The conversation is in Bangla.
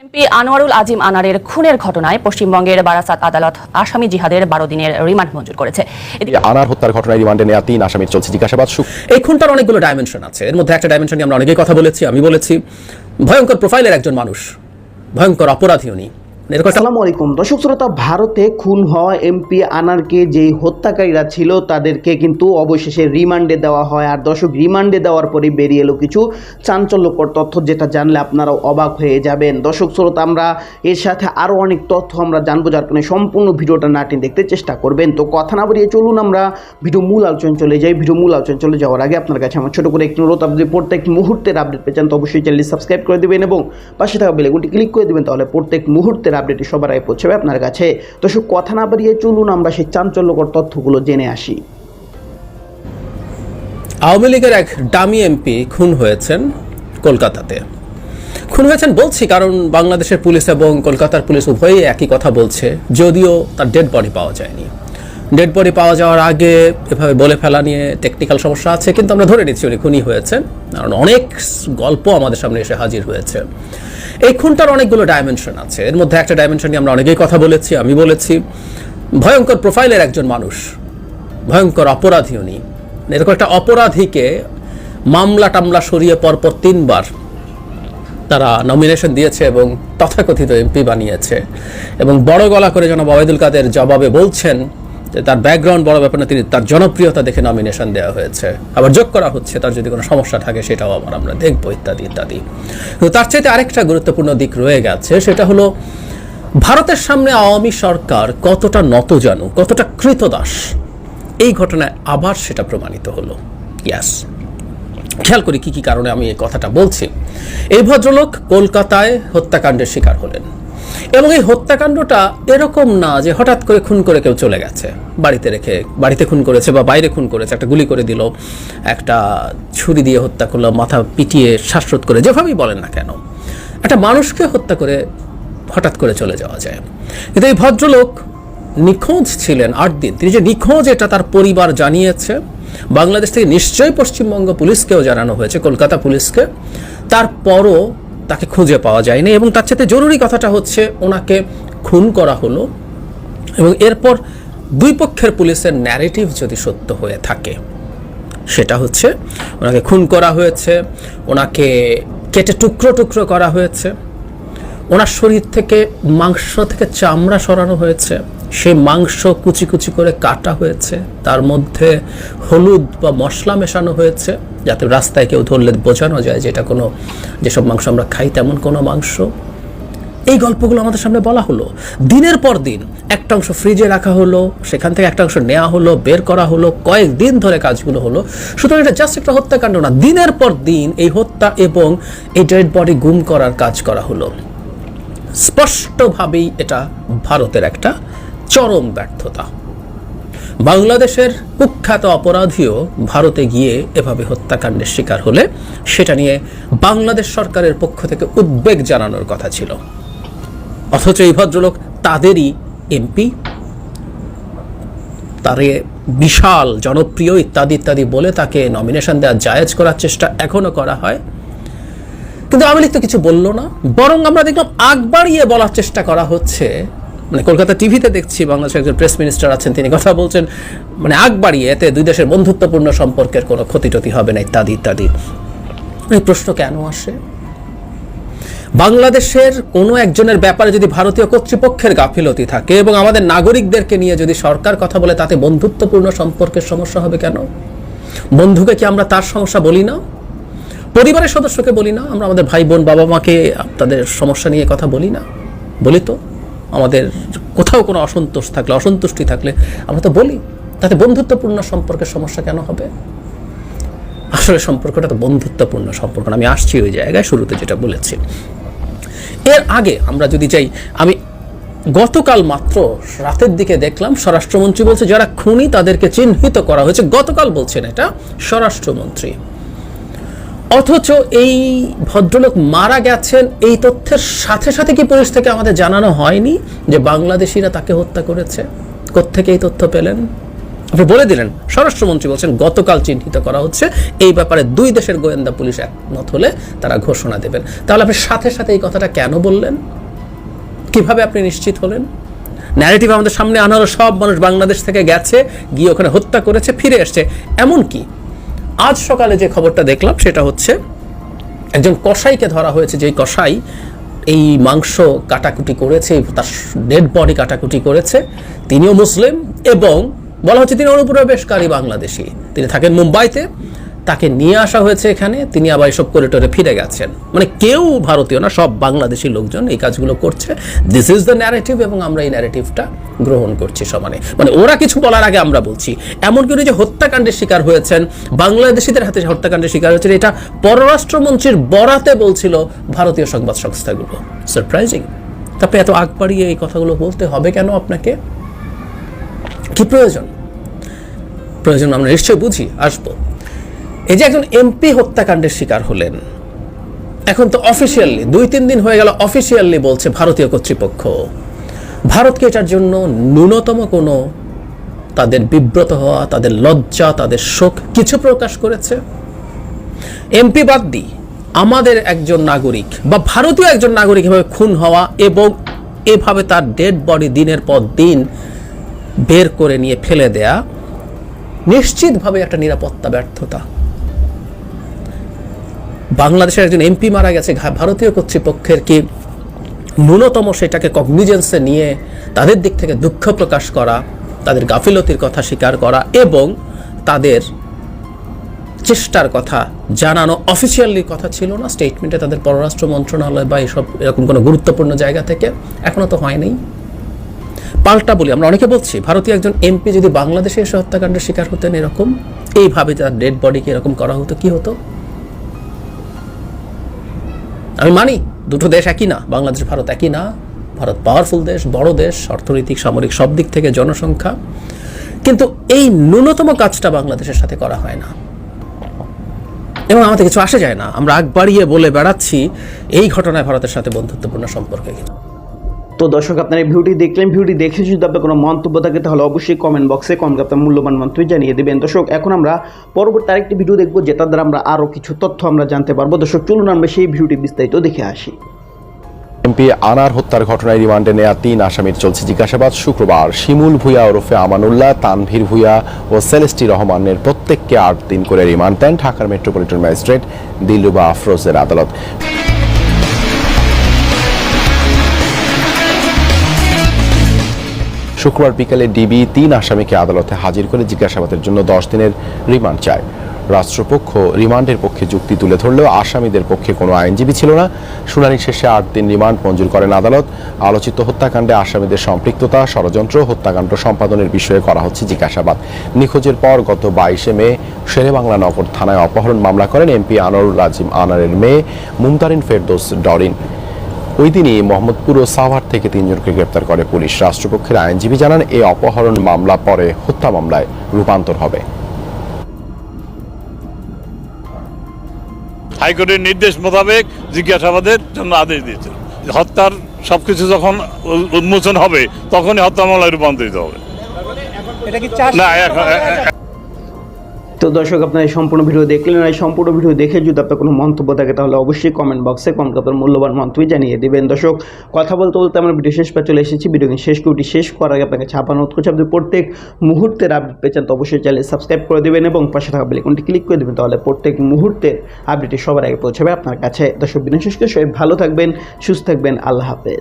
এমপি আনোয়ারুল আজিম আনারের খুনের ঘটনায় পশ্চিমবঙ্গের বারাসাত আদালত আসামি জিহাদের বারো দিনের রিমান্ড মঞ্জুর করেছে। এদিকে আনার হত্যার ঘটনায় রিমান্ডে নেওয়া তিন আসামির চলছে জিজ্ঞাসাবাদ। এই খুনটার অনেকগুলো ডাইমেনশন আছে। এর মধ্যে একটা ডাইমেনশন নিয়ে আমরা অনেকেই কথা বলেছি আমি বলেছি। ভয়ঙ্কর প্রোফাইলের একজন মানুষ ভয়ঙ্কর অপরাধী উনি। আসসালামু আলাইকুম। দর্শক শ্রোতা, ভারতে খুন হওয়া এমপি আনারকে যেই হত্যাকারীরা ছিল, তাদেরকে কিন্তু অবশেষে রিমান্ডে দেওয়া হয়। আর দর্শক, রিমান্ডে দেওয়ার পরে বেরিয়ে এলো কিছু চাঞ্চল্যকর তথ্য, যেটা জানলে আপনারাও অবাক হয়ে যাবেন। দর্শক শ্রোতা, আমরা এর সাথে আরও অনেক তথ্য আমরা জানব, যার কারণে সম্পূর্ণ ভিডিওটা নাটিন দেখতে চেষ্টা করবেন। তো কথা না বলিয়ে চলুন আমরা ভিডিও মূল আলোচনা চলে যাই। ভিডিও মূল আলোচনা চলে যাওয়ার আগে আপনার কাছে আমার ছোটো করে একটি অনুরোধ। আপনি প্রত্যেক মুহূর্তের আপডেট পেয়েছেন তো অবশ্যই চ্যানেলটি সাবস্ক্রাইব করে দেবেন এবং পাশে থাকা বেলেগুনটি ক্লিক করে দেবেন, তাহলে প্রত্যেক মুহূর্তের আপডেটটি সবার আগে পৌঁছাবে আপনার কাছে। তো সব কথা না বাড়িয়ে চলুন আমরা সেই চাঞ্চল্যকর তথ্যগুলো জেনে আসি। আওয়ামী লীগের এক ডামি এমপি খুন হয়েছেন কলকাতাতে। খুন হয়েছেন বলছি কারণ বাংলাদেশের পুলিশ এবং কলকাতার পুলিশ উভয়ই একই কথা বলছে, যদিও তার ডেড বডি পাওয়া যায়নি। ডেড বডি পাওয়া যাওয়ার আগে এভাবে বলে ফেলা নিয়ে টেকনিক্যাল সমস্যা আছে, কিন্তু আমরা ধরে নিচ্ছি উনি খুনি হয়েছেন। কারণ অনেক গল্প আমাদের সামনে এসে হাজির হয়েছে। এই খুনটার অনেকগুলো ডাইমেনশন আছে। এর মধ্যে একটা ডাইমেনশন নিয়ে আমরা অনেকেই কথা বলেছি, আমি বলেছি। ভয়ঙ্কর প্রোফাইলের একজন মানুষ, ভয়ঙ্কর অপরাধী উনি। এরকম একটা অপরাধীকে মামলা টামলা সরিয়ে পরপর তিনবার তারা নমিনেশন দিয়েছে এবং তথাকথিত এমপি বানিয়েছে এবং বড় গলা করে জনাব ওবায়দুল কাদের জবাবে বলছেন তার ব্যাকগ্রাউন্ড বড় ব্যাপার না, তিনি তার জনপ্রিয়তা দেখে নমিনেশন দেওয়া হয়েছে। আবার যোগ করা হচ্ছে, তার যদি কোনো সমস্যা থাকে সেটাও আবার আমরা দেখব, ইত্যাদি ইত্যাদি। কিন্তু তার চাইতে আরেকটা গুরুত্বপূর্ণ দিক রয়ে গেছে, সেটা হলো ভারতের সামনে আওয়ামী সরকার কতটা নতজানু, কতটা কৃতদাস, এই ঘটনায় আবার সেটা প্রমাণিত হলো। ইয়াস খেয়াল করি কি কি কারণে আমি এই কথাটা বলছি। এই ভদ্রলোক কলকাতায় হত্যাকাণ্ডের শিকার হলেন। এবং এই হত্যাকাণ্ডটা এরকম না যে হঠাৎ করে খুন করে কেউ চলে গেছে। বাড়িতে রেখে, বাড়িতে খুন করেছে বা বাইরে খুন করেছে, একটা গুলি করে দিল, একটা ছুরি দিয়ে হত্যা করল, মাথা পিটিয়ে শ্বাসরোধ করে, যেভাবেই বলেন না কেন, একটা মানুষকে হত্যা করে হঠাৎ করে চলে যাওয়া যায়। কিন্তু এই ভদ্রলোক নিখোঁজ ছিলেন আট দিন। তিনি যে নিখোঁজ, এটা তার পরিবার জানিয়েছে। বাংলাদেশ থেকে নিশ্চয়ই পশ্চিমবঙ্গ পুলিশকেও জানানো হয়েছে, কলকাতা পুলিশকে। তারপরও তাকে খুঁজে পাওয়া যায়নি এবং তার সাথে জরুরি কথাটা হচ্ছে ওনাকে খুন করা হলো এবং এরপর দুই পক্ষের পুলিশের ন্যারেটিভ যদি সত্য হয়ে থাকে, সেটা হচ্ছে ওনাকে খুন করা হয়েছে, ওনাকে কেটে টুকরো টুকরো করা হয়েছে, ওনার শরীর থেকে মাংস থেকে চামড়া সরানো হয়েছে, সেই মাংস কুচি কুচি করে কাটা হয়েছে, তার মধ্যে হলুদ বা মশলা মেশানো হয়েছে যাতে রাস্তায় কেউ ধরলে বোঝানো যায় যে এটা কোনো, যেসব মাংস আমরা খাই তেমন কোনো মাংস। এই গল্পগুলো আমাদের সামনে বলা হলো। দিনের পর দিন একটা অংশ ফ্রিজে রাখা হলো, সেখান থেকে একটা অংশ নেওয়া হলো, বের করা হলো কয়েকদিন ধরে কাজগুলো হলো। সুতরাং এটা জাস্ট একটা হত্যাকাণ্ড না। দিনের পর দিন এই হত্যা এবং এই ডেড বডি গুম করার কাজ করা হলো। স্পষ্টভাবেই এটা ভারতের একটা চরম ব্যর্থতা। বাংলাদেশের কুখ্যাত অপরাধীও ভারতে গিয়ে এভাবে হত্যাকাণ্ডের শিকার হলে সেটা নিয়ে বাংলাদেশ সরকারের পক্ষ থেকে উদ্বেগ জানানোর কথা ছিল। অথচ এই ভদ্রলোক তাদেরই এমপি। তারে বিশাল, জনপ্রিয় ইত্যাদি ইত্যাদি বলে তাকে নমিনেশন দেওয়া জায়েজ করার চেষ্টা এখনও করা হয়। কিন্তু আওয়ামী লীগ তো কিছু বলল না, বরং আমরা দেখলাম আগ বাড়িয়ে বলার চেষ্টা করা হচ্ছে। মানে কলকাতা টিভিতে দেখছি বাংলাদেশের একজন প্রেস মিনিস্টার আছেন, তিনি কথা বলছেন মানে আগ বাড়িয়ে এতে দুই দেশের বন্ধুত্বপূর্ণ সম্পর্কের কোনো ক্ষতি টতি হবে না, ইত্যাদি ইত্যাদি। এই প্রশ্ন কেন আসে? বাংলাদেশের কোনো একজনের ব্যাপারে যদি ভারতীয় কর্তৃপক্ষের গাফিলতি থাকে এবং আমাদের নাগরিকদেরকে নিয়ে যদি সরকার কথা বলে, তাতে বন্ধুত্বপূর্ণ সম্পর্কের সমস্যা হবে কেন? বন্ধুকে কি আমরা তার সমস্যা বলি না? পরিবারের সদস্যকে বলি না? আমরা আমাদের ভাই বোন বাবা মাকে তাদের সমস্যা নিয়ে কথা বলি না? বলি তো। আমাদের কোথাও কোনো অসন্তোষ থাকলে, অসন্তুষ্টি থাকলে আমরা তো বলি, তাতে বন্ধুত্বপূর্ণ সম্পর্কের সমস্যা কেন হবে? আসলে সম্পর্কটা তো বন্ধুত্বপূর্ণ সম্পর্ক আমি আসছি ওই জায়গায় শুরুতে যেটা বলেছি। এর আগে আমরা যদি যাই, আমি গতকাল মাত্র রাতের দিকে দেখলাম, স্বরাষ্ট্রমন্ত্রী বলছে, যারা খুনি তাদেরকে চিহ্নিত করা হয়েছে। গতকাল বলছেন এটা স্বরাষ্ট্রমন্ত্রী। অথচ এই ভদ্রলোক মারা গেছেন, এই তথ্যের সাথে সাথে কি পুলিশ থেকে আমাদের জানানো হয়নি যে বাংলাদেশিরা তাকে হত্যা করেছে? কোত্থেকে এই তথ্য পেলেন? আপনি বলে দিলেন, স্বরাষ্ট্রমন্ত্রী বলছেন, গতকাল চিহ্নিত করা হচ্ছে, এই ব্যাপারে দুই দেশের গোয়েন্দা পুলিশ একমত হলে তারা ঘোষণা দেবেন। তাহলে আপনি সাথে সাথে এই কথাটা কেন বললেন? কীভাবে আপনি নিশ্চিত হলেন? ন্যারেটিভ আমাদের সামনে আনা হলো সব মানুষ বাংলাদেশ থেকে গেছে, গিয়ে ওখানে হত্যা করেছে, ফিরে এসছে। এমন কি আজ সকালে যে খবরটা দেখলাম, সেটা হচ্ছে একজন কসাইকে ধরা হয়েছে। যেই কসাই এই মাংস কাটাকুটি করেছে, তার ডেড বডি কাটাকুটি করেছে। তিনিও মুসলিম এবং বলা হচ্ছে তিনি অনুপ্রবেশকারী বাংলাদেশি। তিনি থাকেন মুম্বাইতে। তাকে নিয়ে আসা হয়েছে এখানে, তিনি আবার এসব করিডোরে ফিরে গেছেন। মানে কেউ ভারতীয় না, সব বাংলাদেশি লোকজন এই কাজগুলো করছে। দিস ইজ দ্য ন্যারেটিভ এবং আমরা এই ন্যারেটিভটা গ্রহণ করছি সমানে। মানে ওরা কিছু বলার আগে আমরা বলছি এমনকি উনি যে হত্যাকাণ্ডের শিকার হয়েছেন, বাংলাদেশিদের হাতে হত্যাকাণ্ডের শিকার হয়েছেন এটা পররাষ্ট্রমন্ত্রীর বরাতে বলছিল ভারতীয় সংবাদ সংস্থাগুলো। সারপ্রাইজিং তারপরে এত আগ বাড়িয়ে এই কথাগুলো বলতে হবে কেন আপনাকে? কি প্রয়োজন? প্রয়োজন আমরা নিশ্চয়ই বুঝি, আসব। এই যে একজন এমপি হত্যাকাণ্ডের শিকার হলেন, এখন তো অফিসিয়ালি দুই তিন দিন হয়ে গেল অফিসিয়ালি বলছে ভারতীয় কর্তৃপক্ষ। ভারতকে এটার জন্য ন্যূনতম কোনো তাদের বিব্রত হওয়া, তাদের লজ্জা, তাদের শোক কিছু প্রকাশ করেছে? এমপি বাদ দি, আমাদের একজন নাগরিক বা ভারতীয় একজন নাগরিক এভাবে খুন হওয়া এবং এভাবে তার ডেড বডি দিনের পর দিন বের করে নিয়ে ফেলে দেয়া, নিশ্চিতভাবে একটা নিরাপত্তা ব্যর্থতা। বাংলাদেশের একজন এমপি মারা গেছে ভারতীয় কর্তৃপক্ষের কি ন্যূনতম সেটাকে কগনিজেন্সে নিয়ে তাদের দিক থেকে দুঃখ প্রকাশ করা, তাদের গাফিলতির কথা স্বীকার করা এবং তাদের চেষ্টার কথা জানানো অফিসিয়ালি কথা ছিল না স্টেটমেন্টে তাদের পররাষ্ট্র মন্ত্রণালয় বা এসব এরকম কোনো গুরুত্বপূর্ণ জায়গা থেকে এখনও তো হয়নি। পাল্টা বলি, আমরা অনেকে বলছি, ভারতীয় একজন এমপি যদি বাংলাদেশে এসে হত্যাকাণ্ডের শিকার হতেন এরকম, এইভাবে তার ডেড বডিকে এরকম করা হতো, কি হতো? আমি মানি, দুটো দেশ একই না, বাংলাদেশ, ভারত একই না। ভারত পাওয়ারফুল দেশ, বড় দেশ, অর্থনৈতিক, সামরিক, সব দিক থেকে জনসংখ্যা। কিন্তু এই ন্যূনতম কাজটা বাংলাদেশের সাথে করা হয় না। এবং আমাদের কিছু আসে যায় না। আমরা আগ বাড়িয়ে বলে বেড়াচ্ছি, এই ঘটনায় ভারতের সাথে বন্ধুত্বপূর্ণ সম্পর্কে কিছু তো দর্শক, আপনারা ভিডিওটি দেখলেন, ভিডিওটি দেখে যদি আপনার কোনো মন্তব্য থাকে, তাহলে অবশ্যই কমেন্ট বক্সে কমেন্ট আপনার মূল্যবান মন্তব্য জানিয়ে দেবেন। দর্শক, এখন আমরা পরবর্তী আরেকটি ভিডিও দেখব, যেটার দ্বারা আমরা আরও কিছু তথ্য আমরা জানতে পারব। দর্শক, চলুন আমরা সেই ভিডিওটি বিস্তারিত দেখে আসি। এমপি আনার হত্যার ঘটনায় রিমান্ডে নেয়া তিন আসামির চলছে জিজ্ঞাসাবাদ। শুক্রবার শিমুল ভুইয়া ওরফে আমানুল্লাহ, তানভীর ভুইয়া ও সেলেস্টি রহমানের প্রত্যেককে আট দিন করে রিমান্ড দেন ঢাকার মেট্রোপলিটন ম্যাজিস্ট্রেট দিলুবা আফরোজের আদালত। শুক্রবার বিকেলে ডিবি তিন আসামিকে আদালতে হাজির করে জিজ্ঞাসাবাদের জন্য দশ দিনের রিমান্ড চায়। রাষ্ট্রপক্ষ রিমান্ডের পক্ষে যুক্তি তুলে ধরলেও আসামিদের পক্ষে কোনো আইনজীবী ছিল না। শুনানি শেষে আট দিন রিমান্ড মঞ্জুর করেন আদালত। আলোচিত হত্যাকাণ্ডে আসামিদের সম্পৃক্ততা, ষড়যন্ত্র, হত্যাকাণ্ড সম্পাদনের বিষয়ে করা হচ্ছে জিজ্ঞাসাবাদ। নিখোঁজের পর গত বাইশে মে শেরেবাংলা নগর থানায় অপহরণ মামলা করেন এমপি আনোয়ারুল রাজিম আনারের মেয়ে মুমতারিন ফেরদোস ডরিন। ওই দিনই মোহাম্মদপুর ও সাভার থেকে তিনজনকে গ্রেপ্তার করে পুলিশ। রাষ্ট্রপক্ষের আইনজীবী জানান এই অপহরণ মামলা পরে হত্যা মামলায় রূপান্তর হবে। হাইকোর্টের নির্দেশ মোতাবেক জিজ্ঞাসাবাদের জন্য আদেশ দিয়েছে হত্যার সবকিছু যখন উন্মোচন হবে তখনই হত্যা মামলায় রূপান্তরিত হবে। না তো দর্শক, আপনার এই সম্পূর্ণ ভিডিও দেখলেন আর এই সম্পূর্ণ ভিডিও দেখে যদি আপনার কোনো মন্তব্য থাকে, তাহলে অবশ্যই কমেন্ট বক্সে কমেন্ট আপনার মূল্যবান মন্তব্য জানিয়ে দেবেন। দর্শক, কথা বলতে বলতে আমরা ভিডিও শেষ পা চলে এসেছি। ভিডিও শেষ করটি শেষ করার আগে আপনাকে ছাপানো করছে। আপনি প্রত্যেক মুহূর্তের আপডেট পেয়েছেন তো অবশ্যই চ্যানেল সাবস্ক্রাইব করে দেবেন এবং পাশে থাকা বেলিকনটি ক্লিক করে দেবেন, তাহলে প্রত্যেক মুহূর্তের আপডেটটি সবার আগে পৌঁছাবে আপনার কাছে। দর্শক বিনা শেষ করে সবাই ভালো থাকবেন, সুস্থ থাকবেন, আল্লাহ হাফেজ।